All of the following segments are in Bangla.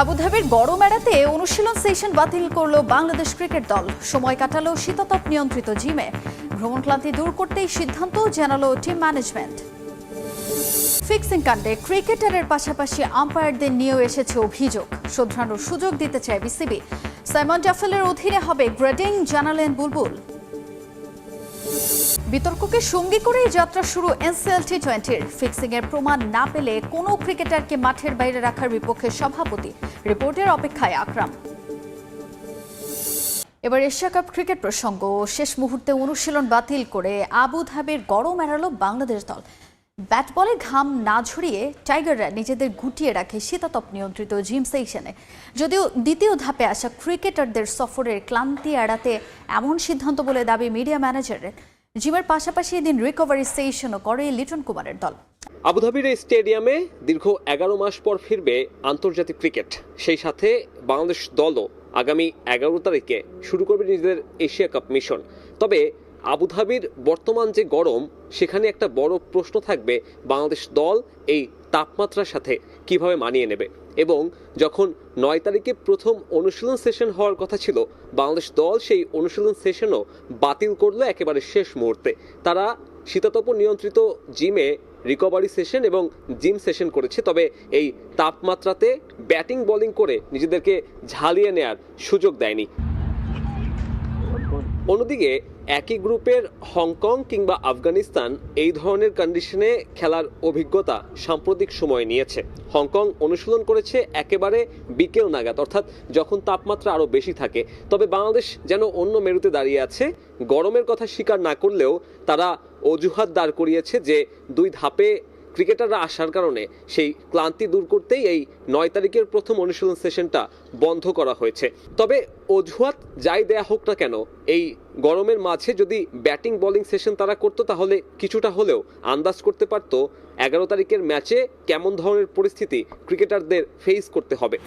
আবুধাবির গরম এড়াতে অনুশীলন সেশন বাতিল করল বাংলাদেশ ক্রিকেট দল। সময় কাটালো শীতাতপ নিয়ন্ত্রিত জিমে। ভ্রমণ ক্লান্তি দূর করতেই সিদ্ধান্ত জানালো টিম ম্যানেজমেন্ট ফিক্সিং কাণ্ডে ক্রিকেটারের পাশাপাশি আম্পায়ারদের নিয়েও এসেছে অভিযোগ। শোধরানোর সুযোগ দিতে চায় বিসিবি। সাইমন জাফেলের অধীনে হবে গ্রেডিং, জানালেন বুলবুল। বিতর্ককে সঙ্গী করেই যাত্রা শুরু এনসিএল টি টোয়েন্টির ফিক্সিং এর প্রমাণ না পেলে কোনো ক্রিকেটারকে মাঠের বাইরে রাখার বিপক্ষে সভাপতি। রিপোর্টের অপেক্ষায় আকরাম। এবার এশিয়া কাপ ক্রিকেট প্রসঙ্গ। শেষ মুহূর্তে অনুশীলন বাতিল করে আবুধাবির গরম এড়ালো বাংলাদেশ দল। ব্যাট বলে ঘাম না ঝরিয়ে টাইগাররা নিজেদের গুটিয়ে রাখে শীতাতপ নিয়ন্ত্রিত জিম সেশনে যদিও দ্বিতীয় ধাপে আসা ক্রিকেটারদের সফরের ক্লান্তি এড়াতে এমন সিদ্ধান্ত বলে দাবি মিডিয়া ম্যানেজারের জিমের পাশাপাশি এদিন রিকভারি সেশনও করে লিটন কুমারের দল। আবুধাবির এই স্টেডিয়ামে দীর্ঘ এগারো মাস পর ফিরবে আন্তর্জাতিক ক্রিকেট। সেই সাথে বাংলাদেশ দলও আগামী এগারো তারিখে শুরু করবে নিজেদের এশিয়া কাপ মিশন। তবে আবুধাবির বর্তমান যে গরম, সেখানে একটা বড় প্রশ্ন থাকবে, বাংলাদেশ দল এই তাপমাত্রার সাথে কীভাবে মানিয়ে নেবে? এবং যখন নয় তারিখে প্রথম অনুশীলন সেশন হওয়ার কথা ছিল, বাংলাদেশ দল সেই অনুশীলন সেশনও বাতিল করল একেবারে শেষ মুহূর্তে। তারা শীতাতপ নিয়ন্ত্রিত জিমে রিকভারি সেশন এবং জিম সেশন করেছে, তবে এই তাপমাত্রাতে ব্যাটিং বোলিং করে নিজেদেরকে ঝালিয়ে নেয়ার সুযোগ দেয়নি। অন্যদিকে, একই গ্রুপের হংকং কিংবা আফগানিস্তান এই ধরনের কন্ডিশনে খেলার অভিজ্ঞতা সাম্প্রতিক সময় নিয়েছে। হংকং অনুশীলন করেছে একেবারে বিকেল নাগাদ, অর্থাৎ যখন তাপমাত্রা আরও বেশি থাকে। তবে বাংলাদেশ যেন অন্য মেরুতে দাঁড়িয়ে আছে, গরমের কথা স্বীকার না করলেও তারা অজুহাত দাঁড় করিয়েছে যে দুই ধাপে ক্রিকেটাররা আসার কারণে সেই ক্লান্তি দূর করতেই এই নয় তারিখের প্রথম অনুশীলন সেশনটা বন্ধ করা হয়েছে। তবে অজুহাত যাই দেয়া হোক না কেন, এই গরমের মাঝে যদি ব্যাটিং বলিং সেশন তারা করতো, তাহলে কিছুটা হলেও আন্দাজ করতে পারত এগারো তারিখের ম্যাচে কেমন ধরনের পরিস্থিতি ক্রিকেটারদের ফেস করতে হবে।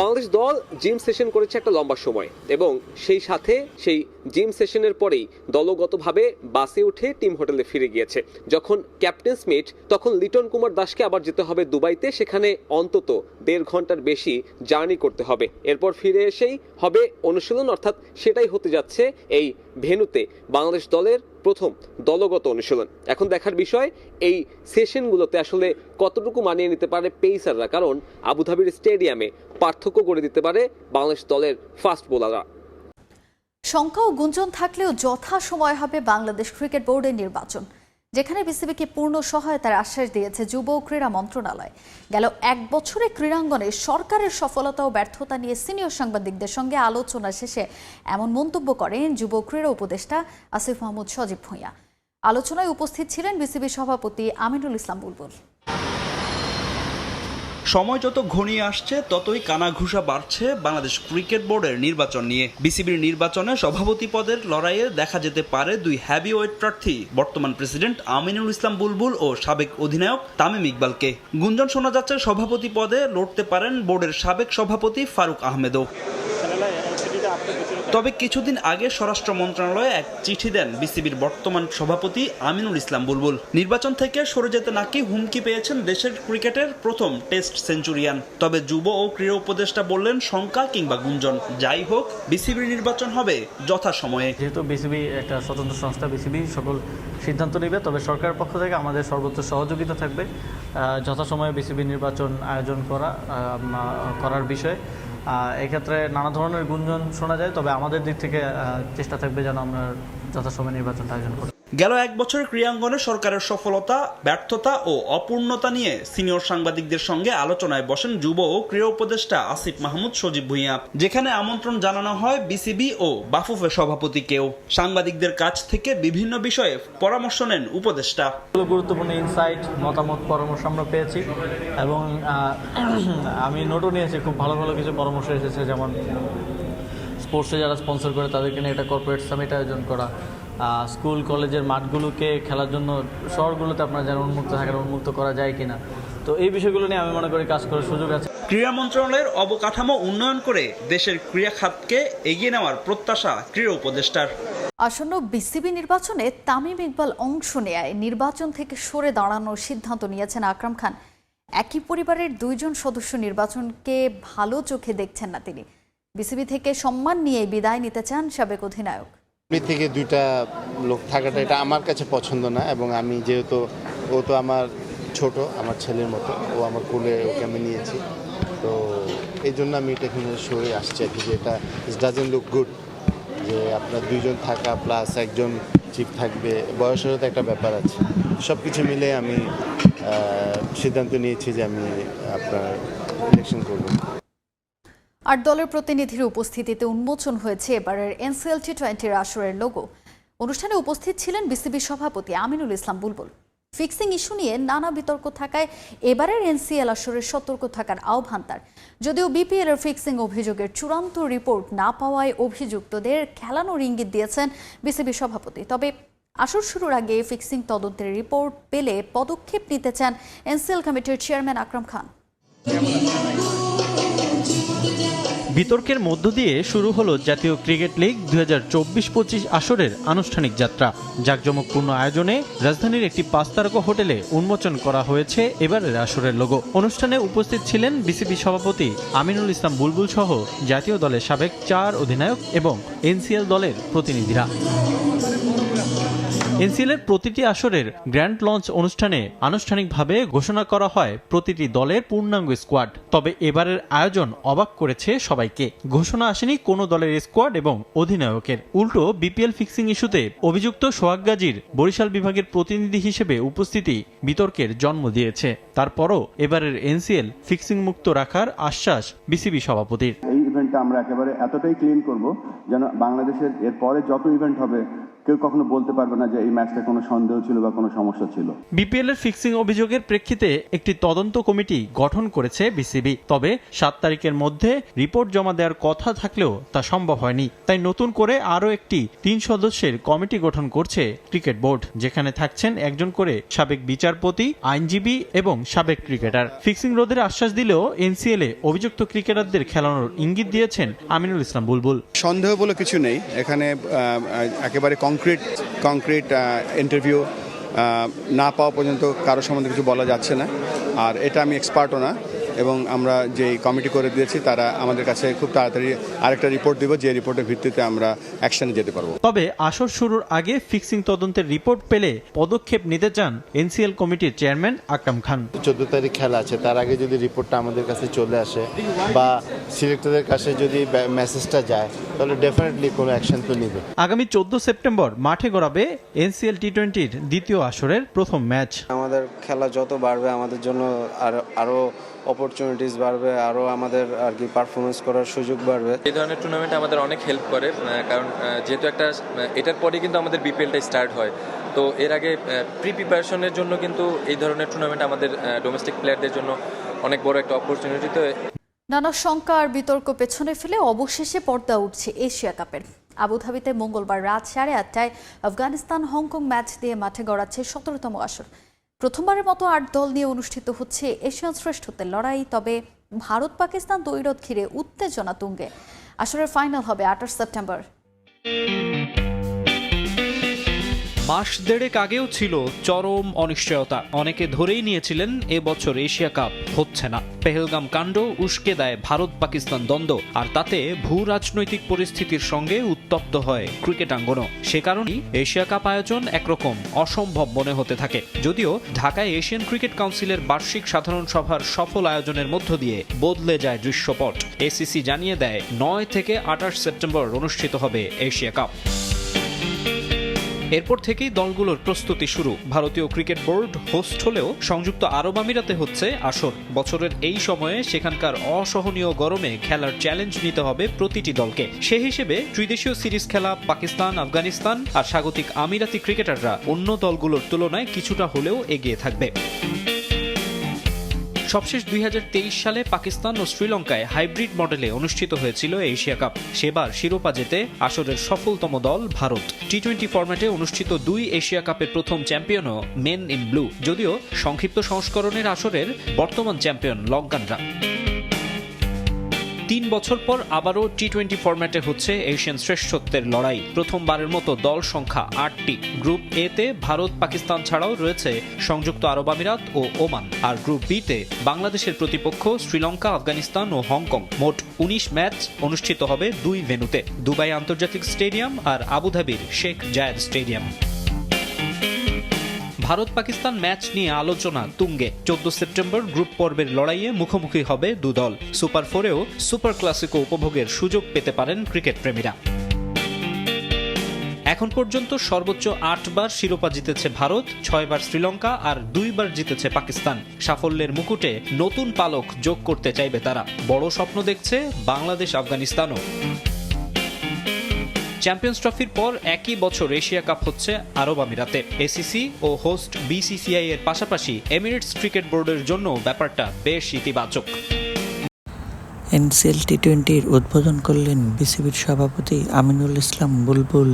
বাংলাদেশ দল জিম সেশন করেছে একটা লম্বা সময় এবং সেই সাথে সেই জিম সেশনের পরেই দলগতভাবে বাসে উঠে টিম হোটেলে ফিরে গিয়েছে। যখন ক্যাপ্টেন স্মিথ তখন লিটন কুমার দাসকে আবার যেতে হবে দুবাইতে, সেখানে অন্তত দেড় ঘণ্টার বেশি জার্নি করতে হবে। এরপর ফিরে এসেই হবে অনুশীলন, অর্থাৎ সেটাই হতে যাচ্ছে এই ভেনুতে বাংলাদেশ দলের প্রথম দলগত অনুশীলন। এখন দেখার বিষয়, এই সেশনগুলোতে আসলে কতটুকু মানিয়ে নিতে পারে পেইসাররা? কারণ আবুধাবির স্টেডিয়ামে পার্থক্য করে দিতে পারে বাংলাদেশ দলের ফাস্ট বোলাররা। শঙ্কা ও গুঞ্জন থাকলেও যথা সময় হবে বাংলাদেশ ক্রিকেট বোর্ডের নির্বাচন। যেখানে বিসিবিকে পূর্ণ সহায়তার আশ্বাস দিয়েছে যুব ও ক্রীড়া মন্ত্রণালয়। গেল এক বছরে ক্রীড়াঙ্গনে সরকারের সফলতা ও ব্যর্থতা নিয়ে সিনিয়র সাংবাদিকদের সঙ্গে আলোচনা শেষে এমন মন্তব্য করেন যুব ক্রীড়া উপদেষ্টা আসিফ মাহমুদ সজীব ভূঁইয়া। আলোচনায় উপস্থিত ছিলেন বিসিবি সভাপতি আমিনুল ইসলাম বুলবুল। সময় যত ঘনিয়ে আসছে, ততই কানাঘুষা বাড়ছে বাংলাদেশ ক্রিকেট বোর্ডের নির্বাচন নিয়ে। বিসিবির নির্বাচনে সভাপতি পদের লড়াইয়ে দেখা যেতে পারে দুই হ্যাভি ওয়েট প্রার্থী, বর্তমান প্রেসিডেন্ট আমিনুল ইসলাম বুলবুল ও সাবেক অধিনায়ক তামিম ইকবালকে। গুঞ্জন শোনা যাচ্ছে সভাপতি পদে লড়তে পারেন বোর্ডের সাবেক সভাপতি ফারুক আহমেদও। তবে কিছুদিন আগে স্বরাষ্ট্র মন্ত্রণালয়ে এক চিঠি দেন বিসিবির বর্তমান সভাপতি আমিনুল ইসলাম বুলবুল। নির্বাচন থেকে সরে যেতে নাকি হুমকি পেয়েছেন দেশের ক্রিকেটের প্রথম টেস্ট সেঞ্চুরিয়ান। তবে যুব ও ক্রীড়া উপদেষ্টা বললেন, শঙ্কা কিংবা গুঞ্জন। যাই হোক, বিসিবির নির্বাচন হবে যথাসময়ে। যেহেতু বিসিবি একটা স্বতন্ত্র সংস্থা, বিসিবি সকল সিদ্ধান্ত নেবে, তবে সরকারের পক্ষ থেকে আমাদের সর্বোচ্চ সহযোগিতা থাকবে যথাসময়ে বিসিবি নির্বাচন আয়োজন করা করার বিষয়ে। এক্ষেত্রে নানা ধরনের গুঞ্জন শোনা যায়, তবে আমাদের দিক থেকে চেষ্টা থাকবে যেন আমরা যথাসময়ে নির্বাচনটা আয়োজন করি। গেল এক বছরের ক্রীড়াঙ্গনে সরকারের সফলতা, ব্যর্থতা ও অপূর্ণতা নিয়ে সিনিয়র সাংবাদিকদের সঙ্গে আলোচনায় বসেন যুব ও ক্রীড়া উপদেষ্টা আসিফ মাহমুদ সজীব ভুঁইয়া। যেখানে আমন্ত্রণ জানানো হয় বিসিবি ও বাফুফে সভাপতিকেও। সাংবাদিকদের কাছ থেকে বিভিন্ন বিষয়ে পরামর্শ নেন উপদেষ্টা। গুরুত্বপূর্ণ ইনসাইট মতামত, পরামর্শ আমরা পেয়েছি এবং আমি নোটও নিয়েছি, খুব ভালো ভালো কিছু পরামর্শ এসেছে, যেমন স্পোর্টসে যারা স্পন্সর করে তাদেরকে নিয়ে একটা কর্পোরেট সামিট আয়োজন করা স্কুল কলেজের মাঠগুলোকে খেলার জন্য শহরগুলোতে আপনার যেন উন্মুক্ত থাকার উন্মুক্ত করা যায় কিনা। তো এই বিষয়গুলো নিয়ে আমি মনে করি কাজ করার সুযোগ আছে। ক্রীড়া মন্ত্রণালয়ের অবকাঠামো উন্নয়ন করে দেশের ক্রীড়া খাতকে এগিয়ে নেওয়ার প্রত্যাশা ক্রীড়া উপদেষ্টার। আসন্ন বিসিবি নির্বাচনে তামিম ইকবাল অংশ নেয় নির্বাচন থেকে সরে দাঁড়ানোর সিদ্ধান্ত নিয়েছেন আকরাম খান। একই পরিবারের দুইজন সদস্য নির্বাচনকে ভালো চোখে দেখছেন না তিনি। বিসিবি থেকে সম্মান নিয়ে বিদায় নিতে চান সাবেক অধিনায়ক। থেকে দুইটা লোক থাকাটা এটা আমার কাছে পছন্দ না এবং আমি যেহেতু, ও তো আমার ছোট, আমার ছেলের মতো, ও আমার কোলে ওকে আমি নিয়েছি। তো এই জন্য আমি এটা এখানে সরে আসছি আর কি যে এটা ইট ডাজেন্ট লুক গুড যে আপনার দুইজন থাকা প্লাস একজন চিফ থাকবে, বয়সেরও তো একটা ব্যাপার আছে। সব কিছু মিলে আমি সিদ্ধান্ত নিয়েছি যে আমি আপনার ইলেকশন করব। আট দলের প্রতিনিধির উপস্থিতিতে উন্মোচন হয়েছে এবারের এনসিএল টি টোয়েন্টির আসরের লোগো অনুষ্ঠানে উপস্থিত ছিলেন বিসিবি সভাপতি আমিনুল ইসলাম বুলবুল। ফিক্সিং ইস্যু নিয়ে নানা বিতর্ক থাকায় এবারের এনসিএল আসরের সতর্ক থাকার আহ্বান তার। যদিও বিপিএল এর ফিক্সিং অভিযোগের চূড়ান্ত রিপোর্ট না পাওয়ায় অভিযুক্তদের খেলানোর ইঙ্গিত দিয়েছেন বিসিবি সভাপতি। তবে আসর শুরুর আগে ফিক্সিং তদন্তের রিপোর্ট পেলে পদক্ষেপ নিতে চান এনসিএল কমিটির চেয়ারম্যান আকরাম খান। বিতর্কের মধ্য দিয়ে শুরু হলো জাতীয় ক্রিকেট লিগ দুই হাজার চব্বিশ পঁচিশ আসরের আনুষ্ঠানিক যাত্রা। জাঁকজমকপূর্ণ আয়োজনে রাজধানীর একটি পাঁচ তারকা হোটেলে উন্মোচন করা হয়েছে এবারের আসরের লোগো। অনুষ্ঠানে উপস্থিত ছিলেন বিসিবি সভাপতি আমিনুল ইসলাম বুলবুল সহ জাতীয় দলের সাবেক চার অধিনায়ক এবং এনসিএল দলের প্রতিনিধিরা। এনসিএলের প্রতিটি আসরের গ্র্যান্ড লঞ্চ অনুষ্ঠানে আনুষ্ঠানিকভাবে ঘোষণা করা হয় প্রতিটি দলের পূর্ণাঙ্গ স্কোয়াড। তবে এবারের আয়োজন অবাক করেছে সবাইকে। ঘোষণা আসেনি কোনো দলের স্কোয়াড এবং অধিনায়কের। উল্টো বিপিএল ফিক্সিং ইস্যুতে অভিযুক্ত সোহাগ গাজীর বরিশাল বিভাগের প্রতিনিধি হিসেবে উপস্থিতি বিতর্কের জন্ম দিয়েছে। তারপরও এবারের এনসিএল ফিক্সিং মুক্ত রাখার আশ্বাস বিসিবি সভাপতির। এই ইভেন্টটা আমরা একেবারে এতটাই ক্লিন করব যেন বাংলাদেশের এরপরে যত ইভেন্ট হবে কেউ কখনো বলতে পারবে না যে এই ম্যাচটা কোনো সন্দেহ ছিল বা কোনো সমস্যা ছিল। বিপিএল এর ফিক্সিং অভিযোগের প্রেক্ষিতে একটি তদন্ত কমিটি গঠন করেছে বিসিবি। তবে সাত তারিখের মধ্যে রিপোর্ট জমা দেওয়ার কথা থাকলেও তা সম্ভব হয়নি। তাই নতুন করে আরও একটি তিন সদস্যের কমিটি গঠন করছে ক্রিকেট বোর্ড যেখানে থাকছেন একজন করে সাবেক বিচারপতি আইনজীবী এবং সাবেক ক্রিকেটার। ফিক্সিং রোধের আশ্বাস দিলেও এনসিএল এ অভিযুক্ত ক্রিকেটারদের খেলানোর ইঙ্গিত দিয়েছেন আমিনুল ইসলাম বুলবুল। সন্দেহ বলে কিছু নেই। এখানে একেবারে কংক্রিট কংক্রিট ইন্টারভিউ না পাওয়া পর্যন্ত কারও সম্বন্ধে কিছু বলা যাচ্ছে না। আর এটা আমি এক্সপার্টও না। এবং আমরা যে কমিটি করে দিয়েছি তারা আমাদের কাছে খুব তাড়াতাড়ি আরেকটা রিপোর্ট দিব যে রিপোর্টের ভিত্তিতে আমরা অ্যাকশনে যেতে পারব। তবে আসর শুরুর আগে ফিক্সিং তদন্তের রিপোর্ট পেলে পদক্ষেপ নিতে চান এনসিএল কমিটির চেয়ারম্যান আকরাম খান। চোদ্দ তারিখ খেলা আছে তার আগে যদি রিপোর্টটা আমাদের কাছে চলে আসে বা সিলেক্টরদের কাছে যদি মেসেজটা যায় তাহলে ডেফিনেটলি কোনো অ্যাকশন তো নিবে। আগামী চোদ্দ সেপ্টেম্বর মাঠে গড়াবে এনসিএল টি টোয়েন্টির দ্বিতীয় আসরের প্রথম ম্যাচ আমাদের খেলা যত বাড়বে আমাদের জন্য আর আরও অপরচুনিটিস বাড়বে আরও আমাদের আর কি পারফরমেন্স করার সুযোগ বাড়বে। এই ধরনের টুর্নামেন্ট আমাদের অনেক হেল্প করে কারণ যেহেতু একটা এটার পরে কিন্তু আমাদের বিপিএলটা স্টার্ট হয়। তো এর আগে প্রি প্রিপারেশনের জন্য কিন্তু এই ধরনের টুর্নামেন্ট আমাদের ডোমেস্টিক প্লেয়ারদের জন্য অনেক বড় একটা অপরচুনিটি তো নানা শঙ্কা আর বিতর্ক পেছনে ফেলে অবশেষে পর্দা উঠছে এশিয়া কাপের। আবুধাবিতে মঙ্গলবার রাত সাড়ে আটটায় আফগানিস্তান হংকং ম্যাচ দিয়ে মাঠে গড়াচ্ছে সতেরোতম আসর। প্রথমবারের মতো আট দল নিয়ে অনুষ্ঠিত হচ্ছে এশিয়ান শ্রেষ্ঠত্বের লড়াই, তবে ভারত পাকিস্তান দৈরত ঘিরে উত্তেজনা তুঙ্গে। আসরের ফাইনাল হবে আঠাশ সেপ্টেম্বর। মাস দেড়েক আগেও ছিল চরম অনিশ্চয়তা। অনেকে ধরেই নিয়েছিলেন এবছর এশিয়া কাপ হচ্ছে না। পেহেলগাম কাণ্ড উস্কে দেয় ভারত পাকিস্তান দ্বন্দ্ব, আর তাতে ভূ রাজনৈতিক পরিস্থিতির সঙ্গে উত্তপ্ত হয় ক্রিকেট আঙ্গনও সে কারণেই এশিয়া কাপ আয়োজন একরকম অসম্ভব মনে হতে থাকে। যদিও ঢাকায় এশিয়ান ক্রিকেট কাউন্সিলের বার্ষিক সাধারণ সভার সফল আয়োজনের মধ্য দিয়ে বদলে যায় দৃশ্যপট। এসিসি জানিয়ে দেয়, নয় থেকে আঠাশ সেপ্টেম্বর অনুষ্ঠিত হবে এশিয়া কাপ। এরপর থেকেই দলগুলোর প্রস্তুতি শুরু। ভারতীয় ক্রিকেট বোর্ড হোস্ট হলেও সংযুক্ত আরব আমিরাতে হচ্ছে আসর। বছরের এই সময়ে সেখানকার অসহনীয় গরমে খেলার চ্যালেঞ্জ নিতে হবে প্রতিটি দলকে। সে হিসেবে ত্রিদেশীয় সিরিজ খেলা পাকিস্তান, আফগানিস্তান আর স্বাগতিক আমিরাতি ক্রিকেটাররা অন্য দলগুলোর তুলনায় কিছুটা হলেও এগিয়ে থাকবে। সবশেষ দুই হাজার তেইশ সালে পাকিস্তান ও শ্রীলঙ্কায় হাইব্রিড মডেলে অনুষ্ঠিত হয়েছিল এশিয়া কাপ। সেবার শিরোপা জেতে আসরের সফলতম দল ভারত। টি টোয়েন্টি ফরম্যাটে অনুষ্ঠিত দুই এশিয়া কাপের প্রথম চ্যাম্পিয়নও মেন ইন ব্লু যদিও সংক্ষিপ্ত সংস্করণের আসরের বর্তমান চ্যাম্পিয়ন লঙ্কানরা। তিন বছর পর আবারও টি টোয়েন্টি ফরম্যাটে হচ্ছে এশিয়ান শ্রেষ্ঠত্বের লড়াই। প্রথমবারের মতো দল সংখ্যা আটটি। গ্রুপ এ তে ভারত, পাকিস্তান ছাড়াও রয়েছে সংযুক্ত আরব আমিরাত ও ওমান। আর গ্রুপ বি তে বাংলাদেশের প্রতিপক্ষ শ্রীলঙ্কা, আফগানিস্তান ও হংকং। মোট উনিশ ম্যাচ অনুষ্ঠিত হবে দুই ভেন্যুতে। দুবাই আন্তর্জাতিক স্টেডিয়াম আর আবুধাবির Sheikh Zayed stadium. Bharat Pakistan match নিয়ে আলোচনা তুঙ্গে। চোদ্দ সেপ্টেম্বর গ্রুপ পর্বের লড়াইয়ে মুখোমুখি হবে দুদল। সুপার ফোরেও সুপার ক্লাসিকো উপভোগের সুযোগ পেতে পারেন ক্রিকেট প্রেমীরা এখন পর্যন্ত সর্বোচ্চ আটবার শিরোপা জিতেছে ভারত, ছয়বার শ্রীলঙ্কা আর দুইবার জিতেছে পাকিস্তান। সাফল্যের মুকুটে নতুন পালক যোগ করতে চাইবে তারা। বড় স্বপ্ন দেখছে বাংলাদেশ আফগানিস্তানও চ্যাম্পিয়ন্স ট্রফির পর একই বছর এশিয়া কাপ হচ্ছে আরব আমিরাতে। এসিসি ও হোস্ট বিসিসিআই এর পাশাপাশি এমিরেটস ক্রিকেট বোর্ডের জন্য ব্যাপারটা বেশ ইতিবাচক। এনসিএল টি টোয়েন্টির উদ্বোধন করলেন বিসিবির সভাপতি আমিনুল ইসলাম বুলবুল।